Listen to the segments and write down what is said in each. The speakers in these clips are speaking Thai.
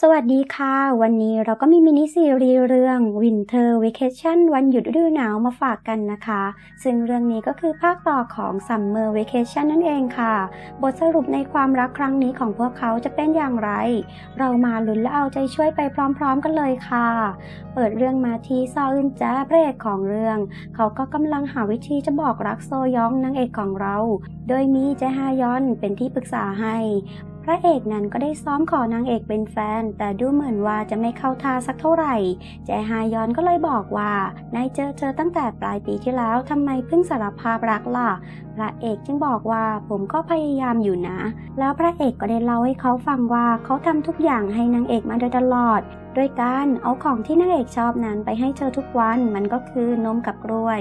สวัสดีค่ะ วันนี้เราก็มีมินิซีรีส์เรื่อง Winter Vacation วันหยุดฤดูหนาวมาฝากกันนะคะ ซึ่งเรื่องนี้ก็คือภาคต่อของ Summer Vacation นั่นเองค่ะ บทสรุปในความรักครั้งนี้ของพวกเขาจะเป็นอย่างไร เรามาลุ้นและเอาใจช่วยไปพร้อมๆกันเลยค่ะ เปิดเรื่องมาที่ซออึนจ้าพระเอกของเรื่อง เขาก็กำลังหาวิธีจะบอกรักโซยองนางเอกของเรา โดยมีเจฮายอนเป็นที่ปรึกษาให้ พระเอกนั้นก็ได้ซ้อมขอนางเอกเป็นแฟน แต่ดูเหมือนว่าจะไม่เข้าท่าสักเท่าไหร่ แจฮายอนก็เลยบอกว่านายเจอเจอตั้งแต่ปลายปีที่แล้วทำไมเพิ่งสารภาพรักล่ะ พระเอกจึงบอกว่าผมก็พยายามอยู่นะ แล้วพระเอกก็ได้เล่าให้เขาฟังว่าเขาทำทุกอย่างให้นางเอกมาโดยตลอด โดยการเอาของที่นางเอกชอบนั้นไปให้เธอทุกวันมันก็คือนมกับกล้วย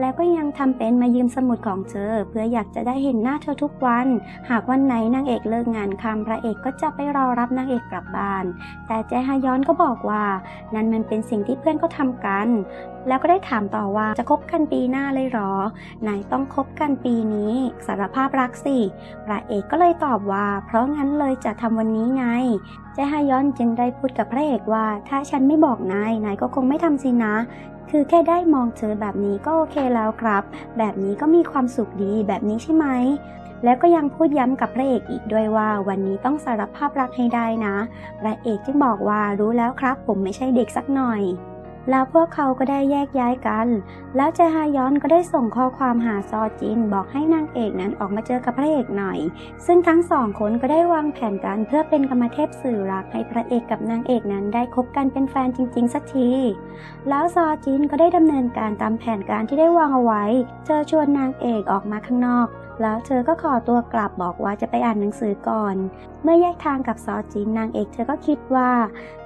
แล้วก็ยังทำเป็นมายืมสมุดของเธอ เพื่ออยากจะได้เห็นหน้าเธอทุกวัน หากวันไหนนางเอกเลิกงานคำพระเอกก็จะไปรอรับนางเอกกลับบ้าน แต่แจฮายอนก็บอกว่า นั่นมันเป็นสิ่งที่เพื่อนก็ทำกัน แล้วก็ได้ถามต่อว่าจะคบกันปีหน้าเลยหรอไหนต้องคบกันปีนี้สารภาพรักสิ พระเอกก็เลยตอบว่า เพราะงั้นเลยจะทำวันนี้ไง จฮายอนจึงได้พูดกับพระเอกว่า ถ้าฉันไม่บอกนายนายก็คงไม่ทำสินะ คือแค่ได้มองเธอแบบนี้ก็โอเคแล้วครับ แบบนี้ก็มีความสุขดีแบบนี้ใช่ไหมแล้วก็ยังพูดย้ำกับพระเอกอีกด้วยว่า วันนี้ต้องสารภาพรักให้ได้นะ พระเอกจึงบอกว่ารู้แล้วครับ ผมไม่ใช่เด็กสักหน่อย แล้วพวกเขาก็ได้แยกย้ายกัน แล้วเจฮายอนก็ได้ส่งข้อความหาซอจิน บอกให้นางเอกนั้นออกมาเจอกับพระเอกหน่อย ซึ่งทั้งสองคนก็ได้วางแผนกันเพื่อเป็นกรรมเทพสื่อรักให้พระเอกกับนางเอกนั้นได้คบกันเป็นแฟนจริง ๆ สักที แล้วซอจินก็ได้ดำเนินการตามแผนการที่ได้วางเอาไว้ เธอชวนนางเอกออกมาข้างนอก แล้วเธอก็ขอตัวกลับบอกว่าจะไปอ่านหนังสือก่อน เมื่อแยกทางกับซอจินนางเอกเธอก็คิดว่า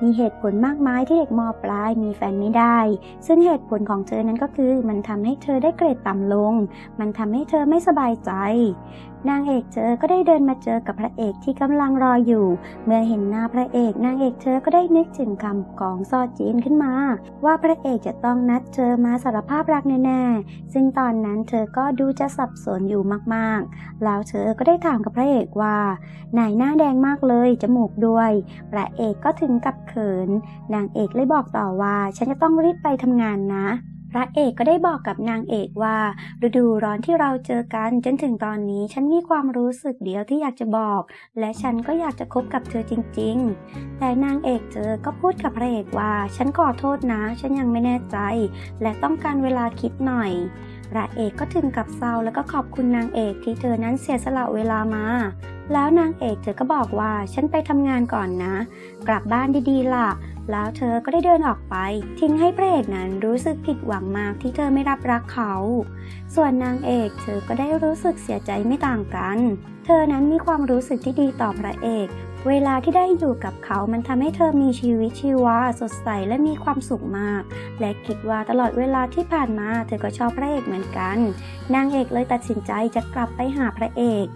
มีเหตุผลมากมายที่เด็กมปลายมีแฟนไม่ได้ ซึ่งเหตุผลของเธอนั้นก็คือมันทำให้เธอได้เกรดต่ำลง มันทำให้เธอไม่สบายใจ นางเอกเธอก็ได้เดินมาเจอกับพระเอกที่กำลังรออยู่ เมื่อเห็นหน้าพระเอกนางเอกเธอก็ได้นึกถึงคำของซอจีนขึ้นมา ว่าพระเอกจะต้องนัดเธอมาสารภาพรักแน่ๆ ซึ่งตอนนั้นเธอก็ดูจะสับสนอยู่มากๆ แล้วเธอก็ได้ถามกับพระเอกว่าไหนหน้าแดงมากเลยจมูกด้วย พระเอกก็ถึงกับเขิน นางเอกเลยบอกต่อว่าฉันจะต้องรีบไปทำงานนะ พระเอกก็ได้บอกกับนางเอกว่า ฤดูร้อนที่เราเจอกันจนถึงตอนนี้ฉันมีความรู้สึกเดียวที่อยากจะบอก และฉันก็อยากจะคบกับเธอจริง ๆ แต่นางเอกเจอก็พูดกับพระเอกว่า ฉันขอโทษนะ ฉันยังไม่แน่ใจ และต้องการเวลาคิดหน่อยพระเอกก็ถึงกับเศร้าแล้วก็ขอบคุณนางเอกที่เธอนั้นเสียสละเวลามา แล้วนางเอกเธอก็บอกว่าฉันไปทำงานก่อนนะ กลับบ้านดีๆล่ะ แล้วเธอก็ได้เดินออกไป ทิ้งให้พระเอกนั้นรู้สึกผิดหวังมากที่เธอไม่รับรักเขา ส่วนนางเอกเธอก็ได้รู้สึกเสียใจไม่ต่างกัน เธอนั้นมีความรู้สึกที่ดีต่อพระเอก เวลาที่ได้อยู่กับเขามันทำให้เธอมีชีวิตชีวาสดใสและมีความสุขมาก และคิดว่าตลอดเวลาที่ผ่านมา เธอก็ชอบพระเอกเหมือนกัน นางเอกเลยตัดสินใจจะกลับไปหาพระเอก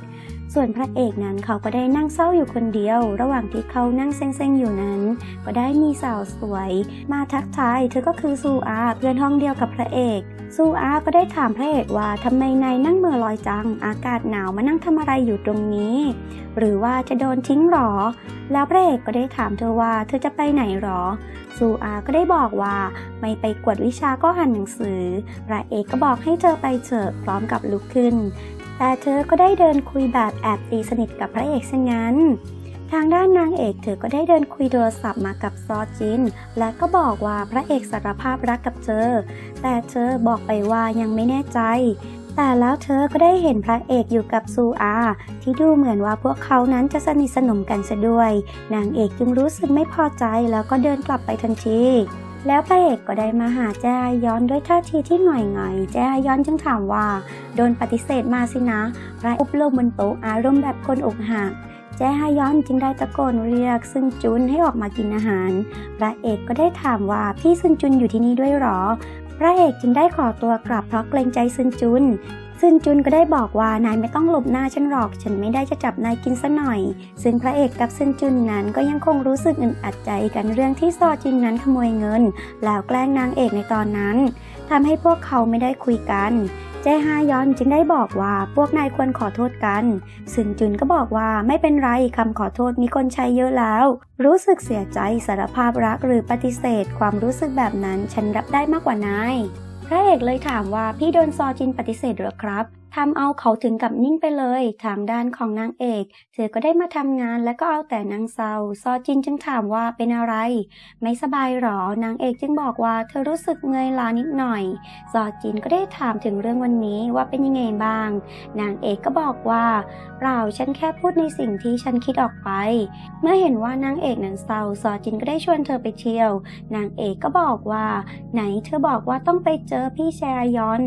ส่วนพระเอกนั้นเขาก็ได้นั่งเศร้าอยู่คนเดียว ระหว่างที่เขานั่งเซ็งๆอยู่นั้น ก็ได้มีสาวสวย มาทักทายเธอก็คือซูอาเพื่อนห้องเดียวกับพระเอกซูอาก็ได้ถามพระเอกว่าทำไมนายนั่งเมื่อลอยจัง อากาศหนาวมานั่งทำอะไรอยู่ตรงนี้ หรือว่าจะโดนทิ้งหรอ แล้วพระเอกก็ได้ถามเธอว่าเธอจะไปไหนหรอซูอาก็ได้บอกว่าไม่ไปกวดวิชาก็อ่านหนังสือ พระเอกก็บอกให้เธอไปเถอะพร้อมกับลุกขึ้น แต่เธอก็ได้เดินคุยแบบแอบตีสนิทกับพระเอกซะงั้น ทางด้านนางเอกเธอก็ได้เดินคุยโทรศัพท์มากับซอจิน และก็บอกว่าพระเอกสารภาพรักกับเธอ แต่เธอบอกไปว่ายังไม่แน่ใจ แต่แล้วเธอก็ได้เห็นพระเอกอยู่กับซูอา ที่ดูเหมือนว่าพวกเขานั้นจะสนิทสนมกันซะด้วย นางเอกจึงรู้สึกไม่พอใจแล้วก็เดินกลับไปทันที แล้วพระเอกก็ได้มาหาแจ้ย้อนด้วยท่าทีที่หน่อยหงอยแจ้ย้อนจึงถามว่า โดนปฏิเสธมาสินะพระอุบลงบนโต๊ะอารมณ์แบบคนอกหักแจฮายอนจึงได้ตะโกนเรียกซึ่งจุนให้ออกมากินอาหาร พระเอกก็ได้ถามว่าพี่ซึนจุนอยู่ที่นี่ด้วยหรอ พระเอกจึงได้ขอตัวกลับเพราะเกรงใจซึนจุน ซึนจุนก็ได้บอกว่านายไม่ต้องหลบหน้าฉันหรอก ฉันไม่ได้จะจับนายกินซะหน่อย ซึ่งพระเอกกับซึนจุนนั้นก็ยังคงรู้สึกอึดอัดใจกันเรื่องที่ซอจินนั้นขโมยเงิน แล้วแกล้งนางเอกในตอนนั้นทำให้พวกเขาไม่ได้คุยกันเจฮายอนจึงได้บอกว่าพวกนายควรขอโทษกัน ซึนจุนก็บอกว่าไม่เป็นไรคำขอโทษมีคนใช้เยอะแล้ว รู้สึกเสียใจสารภาพรักหรือปฏิเสธ ความรู้สึกแบบนั้นฉันรับได้มากกว่านาย พระเอกเลยถามว่าพี่โดนซอจินปฏิเสธหรือครับ ทำเอาเขาถึงกับนิ่งไปเลย ทางด้านของนางเอก เธอก็ได้มาทำงานและก็เอาแต่นางเศร้าซอจินจึงถามว่าเป็นอะไร ไม่สบายหรอนางเอกจึงบอกว่าเธอรู้สึกเมื่อยล้านิดหน่อย ซอจินก็ได้ถามถึงเรื่องวันนี้ว่าเป็นยังไงบ้าง นางเอกก็บอกว่าเปล่าฉันแค่พูดในสิ่งที่ฉันคิดออกไป เมื่อเห็นว่านางเอกนั้นเศร้าซอจินก็ได้ชวนเธอไปเที่ยว นางเอกก็บอกว่า ไหนเธอบอกว่าต้องไปเจอพี่แชยอน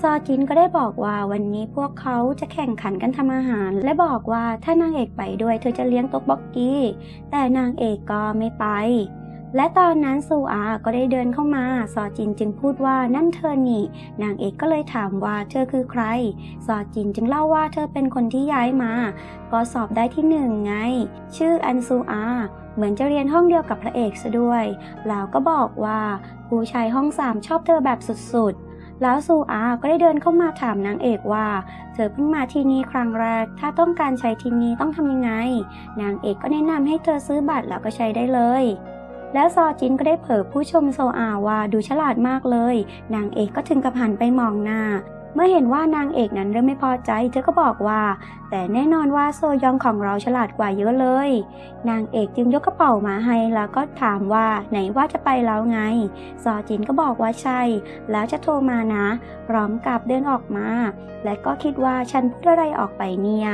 ซอจินก็ได้บอกว่าวันนี้พวกเขาจะแข่งขันกันทำอาหาร และบอกว่าถ้านางเอกไปด้วยเธอจะเลี้ยงต๊กบ็อกกี้ แต่นางเอกก็ไม่ไป และตอนนั้นซูอาก็ได้เดินเข้ามา ซอจินจึงพูดว่านั่นเธอนี่ นางเอกก็เลยถามว่าเธอคือใคร ซอจินจึงเล่าว่าเธอเป็นคนที่ย้ายมา ก็สอบได้ที่หนึ่งไง ชื่ออันซูอาเหมือนจะเรียนห้องเดียวกับพระเอกซะด้วย แล้วก็บอกว่าผู้ชายห้องสามชอบเธอแบบสุดๆ แล้วซูอาก็ได้เดินเข้ามาถามนางเอกว่า เธอเพิ่งมาที่นี่ครั้งแรก ถ้าต้องการใช้ที่นี่ต้องทำยังไง นางเอกก็แนะนำให้เธอซื้อบัตรแล้วก็ใช้ได้เลยแล้วซอจินก็ได้เผยผู้ชมโซอาว่าดูฉลาดมากเลย นางเอกก็ถึงกับหันไปมองหน้า เมื่อเห็นว่านางเอกนั้นเริ่มไม่พอใจ เธอก็บอกว่า แต่แน่นอนว่าโซยองของเราฉลาดกว่าเยอะเลย นางเอกจึงยกกระเป๋ามาให้แล้วก็ถามว่าไหนว่าจะไปแล้วไง ซอจินก็บอกว่าใช่ แล้วจะโทรมานะ พร้อมกับเดินออกมา และก็คิดว่าฉันพูดอะไรออกไปเนี่ย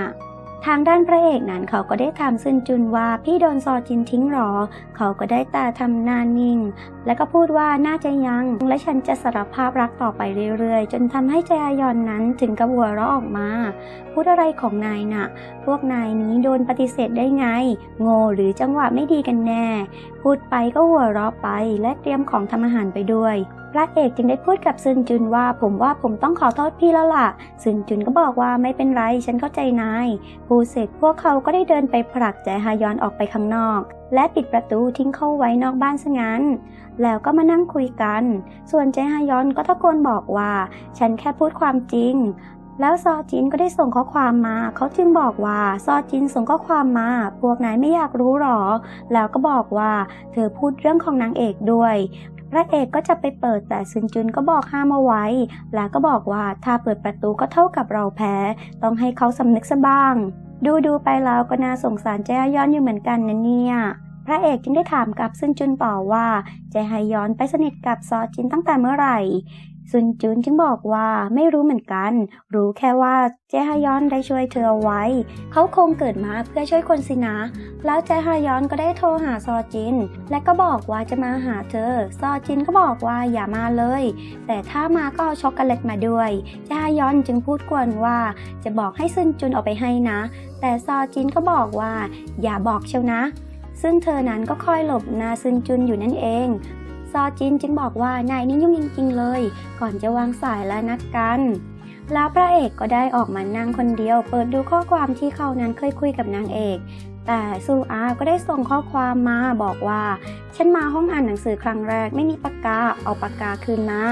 ทางด้านพระเอกนั้นเขาก็ได้ถามซึนจุนว่าพี่โดนซอจินทิ้งหรอ เขาก็ได้ตาทำหน้านิ่ง แล้วก็พูดว่าน่าจะยัง และฉันจะสารภาพรักต่อไปเรื่อยๆ จนทำให้ใจอยอนนั้นถึงกับหัวเราะออกมา พูดอะไรของนายน่ะ พวกนายนี้โดนปฏิเสธได้ไง โง่หรือจังหวะไม่ดีกันแน่ พูดไปก็หัวเราะไปและเตรียมของทำอาหารไปด้วย พระเอกจึงได้พูดกับซึนจุนว่าผมว่าผมต้องขอโทษพี่แล้วล่ะ ซึนจุนก็บอกว่าไม่เป็นไรฉันเข้าใจนายพูดเสร็จพวกเขาก็ได้เดินไปผลักแจฮายอนออกไปข้างนอก และปิดประตูทิ้งเข้าไว้นอกบ้านซะงั้น แล้วก็มานั่งคุยกัน ส่วนเจฮายอนก็ตะโกนบอกว่า ฉันแค่พูดความจริงแล้วซอจินก็ได้ส่งข้อความมา เขาจึงบอกว่าซอจินส่งข้อความมา พวกนายไม่อยากรู้หรอ แล้วก็บอกว่า เธอพูดเรื่องของนางเอกด้วย ระเอกก็จะไปเปิดแต่ซึนจุนก็บอกห้ามเอาไว้ แล้วก็บอกว่าถ้าเปิดประตูก็เท่ากับเราแพ้ ต้องให้เขาสำนึกซะบ้าง ดูดูไปแล้วก็น่าสงสารเจฮยอนอยู่เหมือนกันนะเนี่ยพระเอกจึงได้ถามกับซึนจุนต่อว่าเจฮยอนไปสนิทกับซอจินตั้งแต่เมื่อไหร่ ซุนจุนจึงบอกว่าไม่รู้เหมือนกัน รู้แค่ว่าเจฮยอนได้ช่วยเธอเอาไว้ เขาคงเกิดมาเพื่อช่วยคนสินะ แล้วเจฮยอนก็ได้โทรหาซอจิน และก็บอกว่าจะมาหาเธอ ซอจินก็บอกว่าอย่ามาเลย แต่ถ้ามาก็เอาช็อกโกแลตมาด้วย เจฮยอนจึงพูดกวนว่าจะบอกให้ซุนจุนเอาไปให้นะ แต่ซอจินก็บอกว่าอย่าบอกเชียวนะซึ่งเธอนั้นก็คอยหลบนาซึนจุนอยู่นั่นเอง ซอจินจึงบอกว่านายนี่ยุ่งจริงๆเลย ก่อนจะวางสายแล้วนัดกัน แล้วพระเอกก็ได้ออกมานั่งคนเดียว เปิดดูข้อความที่เขานั้นเคยคุยกับนางเอก แต่ซูอาก็ได้ส่งข้อความมาบอกว่า ฉันมาห้องอ่านหนังสือครั้งแรกไม่มีปากกา เอาปากกาคืนมา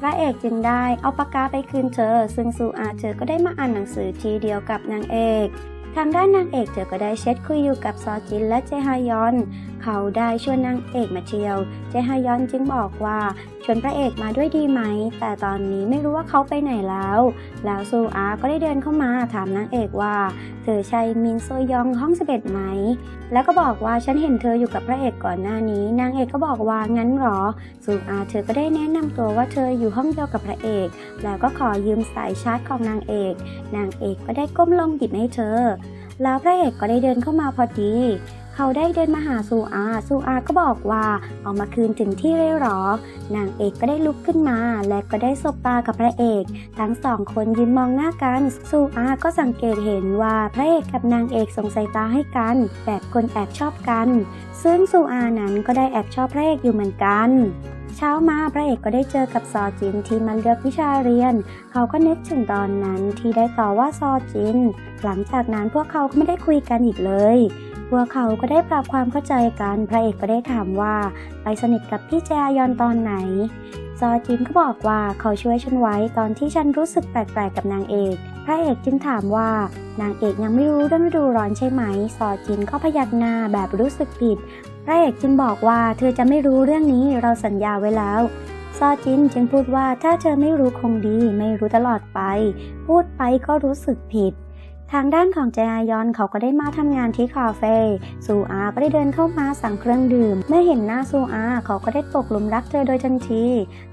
พระเอกจึงได้เอาปากกาไปคืนเธอ ซึ่งซูอาเธอก็ได้มาอ่านหนังสือทีเดียวกับนางเอก ทางด้านนางเอกเธอก็ได้เช็ดคุยอยู่กับซอจินและเจฮายอน เขาได้ชวนนางเอกมาเที่ยว เจฮายอนจึงบอกว่าชวนพระเอกมาด้วยดีไหม แต่ตอนนี้ไม่รู้ว่าเขาไปไหนแล้ว แล้วซูอาก็ได้เดินเข้ามาถามนางเอกว่า เธอใช่มินโซยองห้องสิบเอ็ดไหม แล้วก็บอกว่าฉันเห็นเธออยู่กับพระเอกก่อนหน้านี้ นางเอกก็บอกว่างั้นหรอ ซูอาเธอก็ได้แนะนำตัวว่าเธออยู่ห้องเดียวกับพระเอก แล้วก็ขอยืมสายชาร์จของนางเอก นางเอกก็ได้ก้มลงหยิบให้เธอ แล้วพระเอกก็ได้เดินเข้ามาพอดี เขาได้เดินมาหาซูอา ซูอาก็บอกว่าเอามาคืนถึงที่เลยหรอ นางเอกก็ได้ลุกขึ้นมา และก็ได้สบตากับพระเอก ทั้งสองคนยืนมองหน้ากัน ซูอาก็สังเกตเห็นว่าพระเอกกับนางเอกส่งสายตาให้กัน แบบคนแอบชอบกัน ซึ่งซูอานั้นก็ได้แอบชอบพระเอกอยู่เหมือนกันเช้ามาพระเอกก็ได้เจอกับซอจินที่มาเลือกวิชาเรียน เขาก็นึกถึงตอนนั้นที่ได้ต่อว่าซอจิน หลังจากนั้นพวกเขาก็ไม่ได้คุยกันอีกเลย พวกเขาก็ได้ปรับความเข้าใจกัน พระเอกก็ได้ถามว่าไปสนิทกับพี่แจยอนตอนไหนซซอจินก็บอกว่าเขาช่วยฉันไว้ตอนที่ฉันรู้สึกแปลกๆกับนางเอก พระเอกจึงถามว่านางเอกยังไม่รู้เรื่องฤดูร้อนใช่ไหม ซอจินก็พยักหน้าแบบรู้สึกผิด พระเอกจึงบอกว่าเธอจะไม่รู้เรื่องนี้เราสัญญาไว้แล้วซอจินจึงพูดว่าถ้าเธอไม่รู้คงดี ไม่รู้ตลอดไป พูดไปก็รู้สึกผิด ทางด้านของแจยอนเขาก็ได้มาทำงานที่คาเฟ่ซูอาก็ได้เดินเข้ามาสั่งเครื่องดื่ม เมื่อเห็นหน้าซูอาเขาก็ได้ตกหลุมรักเธอโดยทันที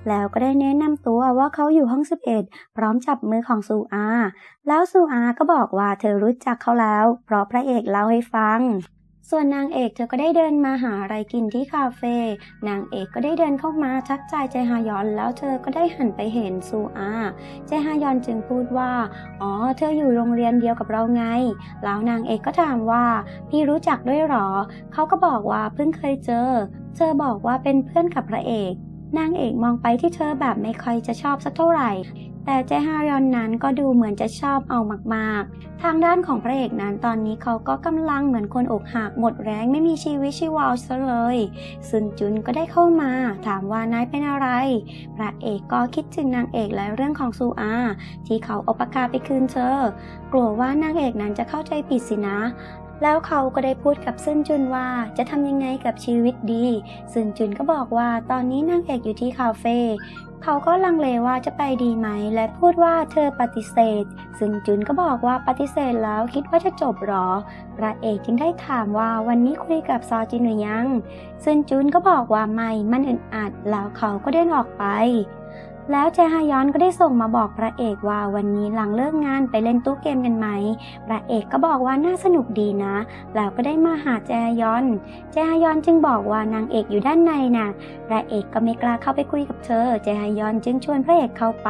แล้วก็ได้แนะนำตัวว่าเขาอยู่ห้อง 11 พร้อมจับมือของซูอา แล้วซูอาก็บอกว่าเธอรู้จักเขาแล้ว เพราะพระเอกเล่าให้ฟัง ส่วนนางเอกเธอก็ได้เดินมาหาอะไรกินที่คาเฟ่นางเอกก็ได้เดินเข้ามาทักทายเจฮายอน แล้วเธอก็ได้หันไปเห็นซูอาเจฮายอนจึงพูดว่า อ๋อ เธออยู่โรงเรียนเดียวกับเราไง แล้วนางเอกก็ถามว่า พี่รู้จักด้วยหรอ เขาก็บอกว่าเพิ่งเคยเจอ เธอบอกว่าเป็นเพื่อนกับพระเอกนางเอกมองไปที่เธอแบบไม่ค่อยจะชอบสักเท่าไหร่ แต่เจฮายอนนั้นก็ดูเหมือนจะชอบเอามากๆ ทางด้านของพระเอกนั้นตอนนี้เขาก็กำลังเหมือนคนอกหักหมดแรงไม่มีชีวิตชีวาซะเลย ซึนจุนก็ได้เข้ามาถามว่านายเป็นอะไร พระเอกก็คิดถึงนางเอกและเรื่องของซูอา ที่เขาเอาปากกาไปคืนเธอกลัวว่านางเอกนั้นจะเข้าใจผิดสินะ แล้วเขาก็ได้พูดกับซึนจุนว่าจะทำยังไงกับชีวิตดีซึนจุนก็บอกว่าตอนนี้นางเอกอยู่ที่คาเฟ่เขาก็ลังเลว่าจะไปดีไหม และพูดว่าเธอปฏิเสธ ซึนจุนก็บอกว่าปฏิเสธแล้วคิดว่าจะจบหรอ พระเอกจึงได้ถามว่าวันนี้คุยกับซอจินหรือยัง ซึนจุนก็บอกว่าไม่ มันอึดอัด แล้วเขาก็เดินออกไป แล้วแจฮายอนก็ได้ส่งมาบอกพระเอกว่าวันนี้หลังเลิกงานไปเล่นตู้เกมกันไหม พระเอกก็บอกว่าน่าสนุกดีนะ แล้วก็ได้มาหาแจฮยอน แจฮยอนจึงบอกว่านางเอกอยู่ด้านในน่ะ พระเอกก็ไม่กล้าเข้าไปคุยกับเธอ แจฮยอนจึงชวนพระเอกเข้าไป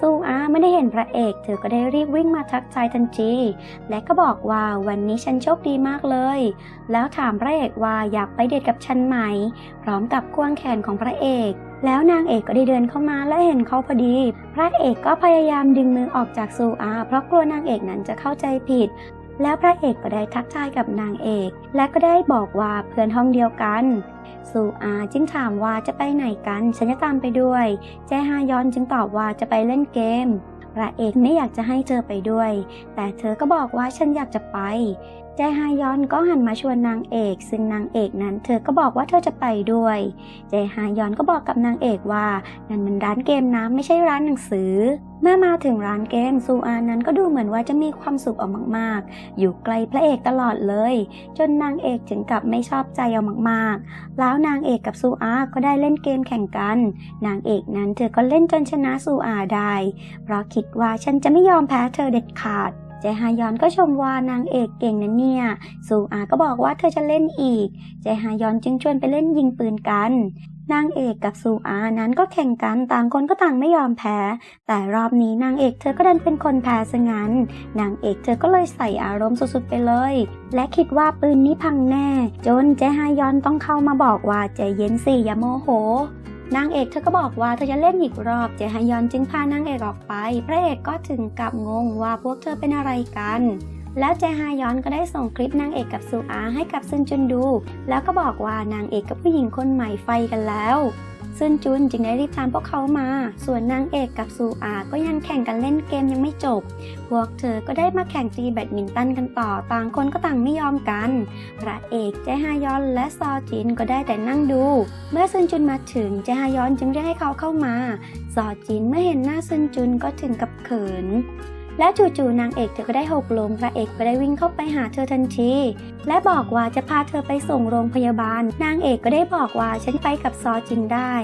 ซูอาไม่ได้เห็นพระเอก เธอก็ได้รีบวิ่งมาทักทายทันที และก็บอกว่าวันนี้ฉันโชคดีมากเลย แล้วถามพระเอกว่าอยากไปเดทกับฉันไหม พร้อมกับควงแขนของพระเอกแล้วนางเอกก็ได้เดินเข้ามาและเห็นเขาพอดี พระเอกก็พยายามดึงมือออกจากซูอา เพราะกลัวนางเอกนั้นจะเข้าใจผิด แล้วพระเอกก็ได้ทักทายกับนางเอก และก็ได้บอกว่าเพื่อนห้องเดียวกันซูอาจึงถามว่าจะไปไหนกัน ฉันจะตามไปด้วย แจฮายอนจึงตอบว่าจะไปเล่นเกม พระเอกไม่อยากจะให้เธอไปด้วย แต่เธอก็บอกว่าฉันอยากจะไปแจฮายอนก็หันมาชวนนางเอก ซึ่งนางเอกนั้น เธอก็บอกว่าเธอจะไปด้วย เจฮายอนก็บอกกับนางเอกว่านั่นมันร้านเกมนะไม่ใช่ร้านหนังสือ เมื่อมาถึงร้านเกมซูอานั้นก็ดูเหมือนว่าจะมีความสุขออกมากๆ อยู่ไกลพระเอกตลอดเลย จนนางเอกถึงกับไม่ชอบใจเอามากๆ แล้วนางเอกกับซูอาก็ได้เล่นเกมแข่งกัน นางเอกนั้นเธอก็เล่นจนชนะซูอาได้ เพราะคิดว่าฉันจะไม่ยอมแพ้เธอเด็ดขาดเจฮายอนก็ชมว่านางเอกเก่งนะเนี่ย ซูอาก็บอกว่าเธอจะเล่นอีก เจฮายอนจึงชวนไปเล่นยิงปืนกัน นางเอกกับซูอานั้นก็แข่งกันต่างคนก็ต่างไม่ยอมแพ้ แต่รอบนี้นางเอกเธอก็ดันเป็นคนแพ้ซะงั้น นางเอกเธอก็เลยใส่อารมณ์สุดๆไปเลย และคิดว่าปืนนี้พังแน่ จนเจฮายอนต้องเข้ามาบอกว่าใจเย็นสิอย่าโมโหนางเอกเธอก็บอกว่าเธอจะเล่นอีกรอบเจฮยอนจึงพานางเอกออกไป พระเอกก็ถึงกับงงว่าพวกเธอเป็นอะไรกัน แล้วเจฮายอนก็ได้ส่งคลิปนางเอกกับซูอาให้กับซึนจุนดู แล้วก็บอกว่านางเอกกับผู้หญิงคนใหม่ไฟกันแล้วซึนจุนจึงได้รีบตามพวกเขามา ส่วนนางเอกกับซูอา ก็ยังแข่งกันเล่นเกมยังไม่จบ พวกเธอก็ได้มาแข่งตีแบดมินตันกันต่อ ต่างคนก็ต่างไม่ยอมกัน พระเอกเจฮายอนและซอจินก็ได้แต่นั่งดู เมื่อซึนจุนมาถึงเจฮายอนจึงเรียกให้เขาเข้ามา ซอจินเมื่อเห็นหน้าซึนจุนก็ถึงกับเขิน และจู่ๆนางเอกเธอก็ได้หกล้มพระเอกก็ได้วิ่งเข้าไปหาเธอทันที และบอกว่าจะพาเธอไปส่งโรงพยาบาล นางเอกก็ได้บอกว่าฉันไปกับซอจินได้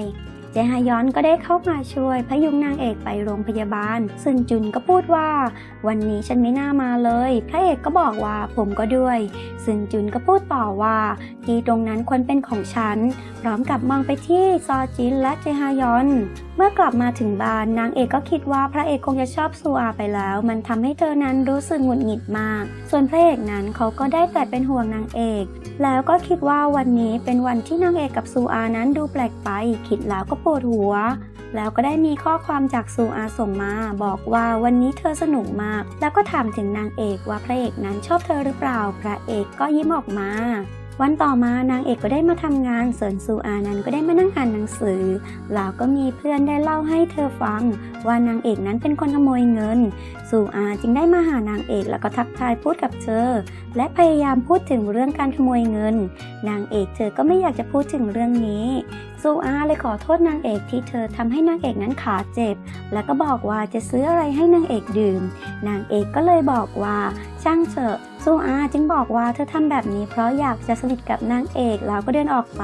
เจฮายอนก็ได้เข้ามาช่วยพยุงนางเอกไปโรงพยาบาล ซึนจุนก็พูดว่า วันนี้ฉันไม่น่ามาเลย พระเอกก็บอกว่าผมก็ด้วย ซึนจุนก็พูดต่อว่าที่ตรงนั้นควรเป็นของฉัน พร้อมกับมองไปที่ซอจินและเจฮายอน เมื่อกลับมาถึงบ้านนางเอกก็คิดว่าพระเอกคงจะชอบซูอาไปแล้ว มันทำให้เธอนั้นรู้สึกหงุดหงิดมาก ส่วนพระเอกนั้นเขาก็ได้แต่เป็นห่วงนางเอก แล้วก็คิดว่าวันนี้เป็นวันที่นางเอกกับซูอานั้นดูแปลกไป คิดแล้วก็ปวดหัว แล้วก็ได้มีข้อความจากซูอาส่งมา บอกว่าวันนี้เธอสนุกมาก แล้วก็ถามถึงนางเอกว่าพระเอกนั้นชอบเธอหรือเปล่า พระเอกก็ยิ้มออกมา วันต่อมานางเอกก็ได้มาทำงานส่วนซูอานั้นก็ได้มานั่งอ่านหนังสือแล้วก็มีเพื่อนได้เล่าให้เธอฟัง ว่านางเอกนั้นเป็นคนขโมยเงินซูอาจึงได้มาหานางเอกแล้วก็ทักทายพูดกับเธอ และพยายามพูดถึงเรื่องการขโมยเงิน นางเอกเธอก็ไม่อยากจะพูดถึงเรื่องนี้ซูอาเลยขอโทษนางเอกที่เธอทำให้นางเอกนั้นขาเจ็บ แล้วก็บอกว่าจะซื้ออะไรให้นางเอกดื่ม นางเอกก็เลยบอกว่าช่างเถอะ ซูอาจึงบอกว่าเธอทำแบบนี้เพราะอยากจะสนิทกับนางเอกแล้วก็เดินออกไป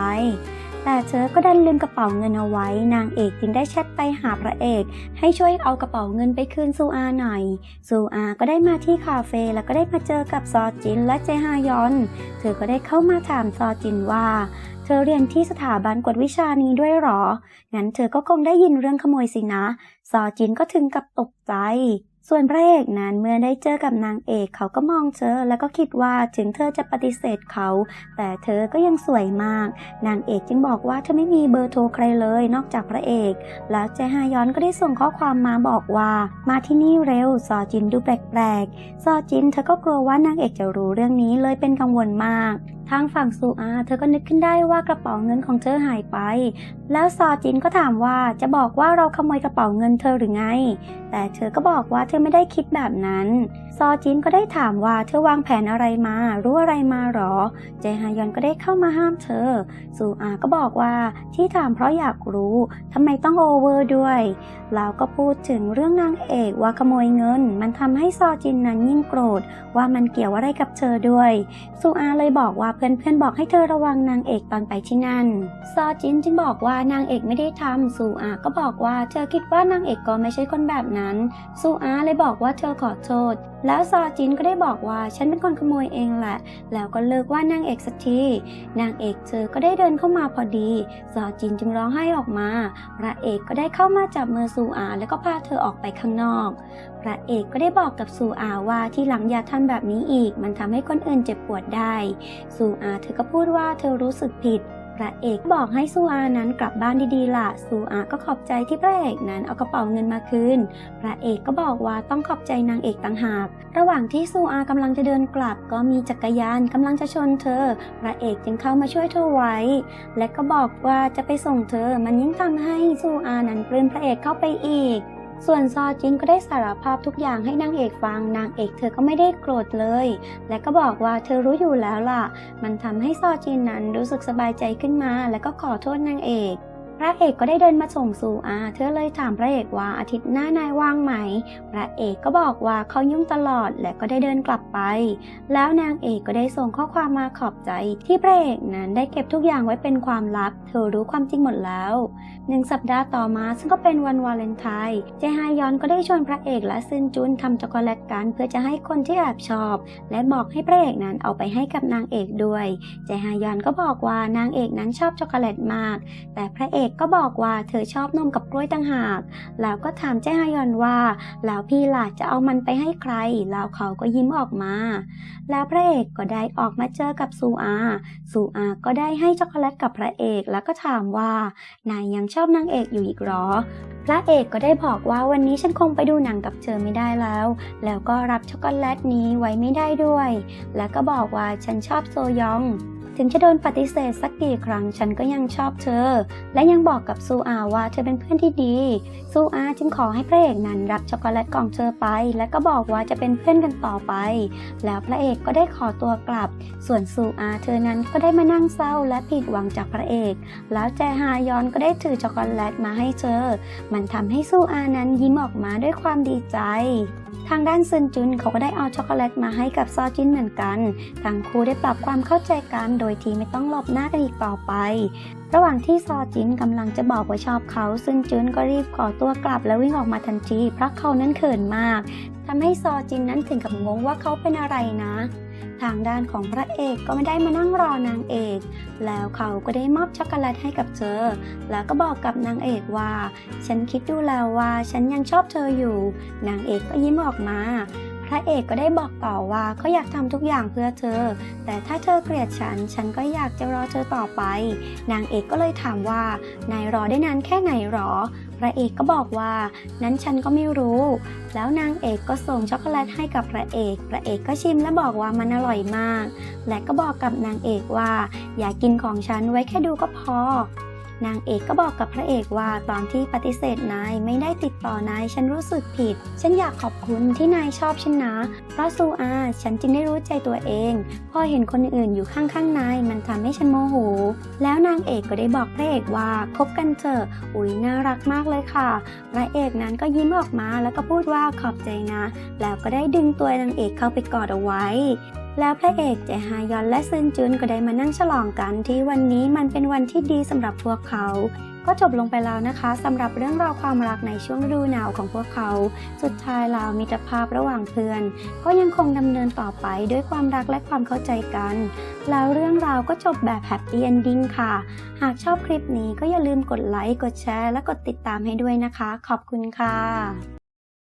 แต่เธอก็ดันลืมกระเป๋าเงินเอาไว้ นางเอกจึงได้แชทไปหาพระเอก ให้ช่วยเอากระเป๋าเงินไปคืนซูอาหน่อย ซูอาก็ได้มาที่คาเฟ่แล้วก็ได้มาเจอกับซอจินและเจฮายอน เธอก็ได้เข้ามาถามซอจินว่าเธอเรียนที่สถาบันกวดวิชานี้ด้วยหรอ งั้นเธอก็คงได้ยินเรื่องขโมยสินะ ซอจินก็ถึงกับตกใจ ส่วนพระเอกนั้นเมื่อได้เจอกับนางเอกเขาก็มองเธอแล้วก็คิดว่าถึงเธอจะปฏิเสธเขา แต่เธอก็ยังสวยมาก นางเอกจึงบอกว่าเธอไม่มีเบอร์โทรใครเลยนอกจากพระเอก แล้วเจฮายอนก็ได้ส่งข้อความมาบอกว่า มาที่นี่เร็วซอจินดูแปลกๆซอจินเธอก็กลัวว่านางเอกจะรู้เรื่องนี้เลยเป็นกังวลมาก ทางฝั่งซูอาเธอก็นึกขึ้นได้ว่ากระเป๋าเงินของเธอหายไป แล้วซอจินก็ถามว่าจะบอกว่าเราขโมยกระเป๋าเงินเธอหรือไง แต่เธอก็บอกว่าเธอไม่ได้คิดแบบนั้น ซอจินก็ได้ถามว่าเธอวางแผนอะไรมา รู้อะไรมาหรอ เจฮายอนก็ได้เข้ามาห้ามเธอ ซูอาก็บอกว่าที่ถามเพราะอยากรู้ทำไมต้องโอเวอร์ด้วยแล้วก็พูดถึงเรื่องนางเอกว่าขโมยเงิน มันทำให้ซอจินนั้นยิ่งโกรธ ว่ามันเกี่ยวอะไรกับเธอด้วย ซูอาเลยบอกว่าเพื่อนๆบอกให้เธอระวังนางเอกตอนไปที่นั่น ซอจินจึงบอกว่านางเอกไม่ได้ทำซูอาก็บอกว่าเธอคิดว่านางเอกก็ไม่ใช่คนแบบนั้น ซูอาเลยบอกว่าเธอขอโทษแล้วซอจินก็ได้บอกว่าฉันเป็นคนขโมยเองแหละ แล้วก็เลิกว่านางเอกสักทีนางเอกเธอก็ได้เดินเข้ามาพอดี ซอจินจึงร้องไห้ออกมา พระเอกก็ได้เข้ามาจับมือซูอา แล้วก็พาเธอออกไปข้างนอก พระเอกก็ได้บอกกับซูอาว่าที่หลังอย่าทำแบบนี้อีก มันทำให้คนอื่นเจ็บปวดได้ ซูอาเธอก็พูดว่าเธอรู้สึกผิด พระเอกบอกให้ซูอานั้นกลับบ้านดีๆล่ะซูอาก็ขอบใจที่พระเอกนั้นเอากระเป๋าเงินมาคืน พระเอกก็บอกว่าต้องขอบใจนางเอกต่างหาก ระหว่างที่ซูอากำลังจะเดินกลับ ก็มีจักรยานกำลังจะชนเธอ พระเอกจึงเข้ามาช่วยเธอไว้ และก็บอกว่าจะไปส่งเธอ มันยิ่งทำให้ซูอานั้นปลื้มพระเอกเข้าไปอีก ส่วนซอจินก็ได้สารภาพทุกอย่างให้นางเอกฟัง นางเอกเธอก็ไม่ได้โกรธเลย และก็บอกว่าเธอรู้อยู่แล้วล่ะ มันทำให้ซอจินนั้นรู้สึกสบายใจขึ้นมา และก็ขอโทษนางเอก พระเอกก็ได้เดินมาส่งสู่อาเธอเลยถามพระเอกว่าอาทิตย์หน้านายว่างไหม พระเอกก็บอกว่าเขายุ่งตลอดและก็ได้เดินกลับไป แล้วนางเอกก็ได้ส่งข้อความมาขอบใจ ที่พระเอกนั้นได้เก็บทุกอย่างไว้เป็นความลับ เธอรู้ความจริงหมดแล้วหนึ่งสัปดาห์ต่อมาซึ่งก็เป็นวันวาเลนไทน์เจฮายอนก็ได้ชวนพระเอกและซึนจุนทำช็อกโกแลตกัน เพื่อจะให้คนที่แอบชอบ และบอกให้พระเอกนั้นเอาไปให้กับนางเอกด้วย เจฮายอนก็บอกว่านางเอกนั้นชอบช็อกโกแลตมาก แต่พระเอกก็บอกว่าเธอชอบนมกับกล้วยต่างหาก แล้วก็ถามเจฮายอนว่า แล้วพี่ล่ะจะเอามันไปให้ใคร แล้วเขาก็ยิ้มออกมา แล้วพระเอกก็ได้ออกมาเจอกับซูอา ซูอาก็ได้ให้ช็อกโกแลตกับพระเอกแล้วก็ถามว่านายยังชอบนางเอกอยู่อีกหรอ พระเอกก็ได้บอกว่าวันนี้ฉันคงไปดูหนังกับเธอไม่ได้แล้ว แล้วก็รับช็อกโกแลตนี้ไว้ไม่ได้ด้วย แล้วก็บอกว่าฉันชอบโซยอง ถึงจะโดนปฏิเสธสักกี่ครั้งฉันก็ยังชอบเธอ และยังบอกกับซูอาว่าเธอเป็นเพื่อนที่ดี ซูอาจึงขอให้พระเอกนั้นรับช็อกโกแลตของเธอไป และก็บอกว่าจะเป็นเพื่อนกันต่อไป แล้วพระเอกก็ได้ขอตัวกลับ ส่วนซูอาเธอนั้นก็ได้มานั่งเศร้าและผิดหวังจากพระเอก แล้วแจฮายอนก็ได้ถือช็อกโกแลตมาให้เธอ มันทำให้ซูอานั้นยิ้มออกมาด้วยความดีใจ ทางด้านซึนจุนเขาก็ได้เอาช็อกโกแลตมาให้กับซอจินเหมือนกัน ทั้งคู่ได้ปรับความเข้าใจกันโดยที่ไม่ต้องหลบหน้ากันอีกต่อไป ระหว่างที่ซอจินกำลังจะบอกว่าชอบเขาซึนจุนก็รีบขอตัวกลับและวิ่งออกมาทันทีเพราะเขานั้นเขินมากทำให้ซอจินนั้นถึงกับงงว่าเขาเป็นอะไรนะ ทางด้านของพระเอกก็ไม่ได้มานั่งรอนางเอก แล้วเขาก็ได้มอบช็อกโกแลตให้กับเธอ แล้วก็บอกกับนางเอกว่า ฉันคิดดูแล้วว่าฉันยังชอบเธออยู่ นางเอกก็ยิ้มออกมา พระเอกก็ได้บอกต่อว่าเขาอยากทำทุกอย่างเพื่อเธอ แต่ถ้าเธอเกลียดฉัน ฉันก็อยากจะรอเธอต่อไป นางเอกก็เลยถามว่านายรอได้นานแค่ไหนหรอ พระเอกก็บอกว่านั้นฉันก็ไม่รู้ แล้วนางเอกก็ส่งช็อกโกแลตให้กับพระเอก พระเอกก็ชิมและบอกว่ามันอร่อยมาก และก็บอกกับนางเอกว่า อย่ากินของฉันไว้แค่ดูก็พอ นางเอกก็บอกกับพระเอกว่าตอนที่ปฏิเสธนายไม่ได้ติดต่อนายฉันรู้สึกผิด ฉันอยากขอบคุณที่นายชอบฉันนะเพราะซูอา ฉันจึงได้รู้ใจตัวเอง พอเห็นคนอื่นอยู่ข้างๆนายมันทำให้ฉันโมโห แล้วนางเอกก็ได้บอกพระเอกว่าคบกันเถอะอุ๊ยน่ารักมากเลยค่ะ พระเอกนั้นก็ยิ้มออกมาแล้วก็พูดว่าขอบใจนะ แล้วก็ได้ดึงตัวนางเอกเข้าไปกอดเอาไว้ แล้วพระเอกเจฮายอนและซึนจุนก็ได้มานั่งฉลองกันที่วันนี้มันเป็นวันที่ดีสำหรับพวกเขา ก็จบลงไปแล้วนะคะสำหรับเรื่องราวความรักในช่วงฤดูหนาวของพวกเขา สุดท้ายแล้วมิตรภาพระหว่างเพื่อน ก็ยังคงดำเนินต่อไปด้วยความรักและความเข้าใจกัน แล้วเรื่องราวก็จบแบบแฮปปี้เอนดิ้งค่ะ หากชอบคลิปนี้ก็อย่าลืมกดไลค์กดแชร์และกดติดตามให้ด้วยนะคะ ขอบคุณค่ะ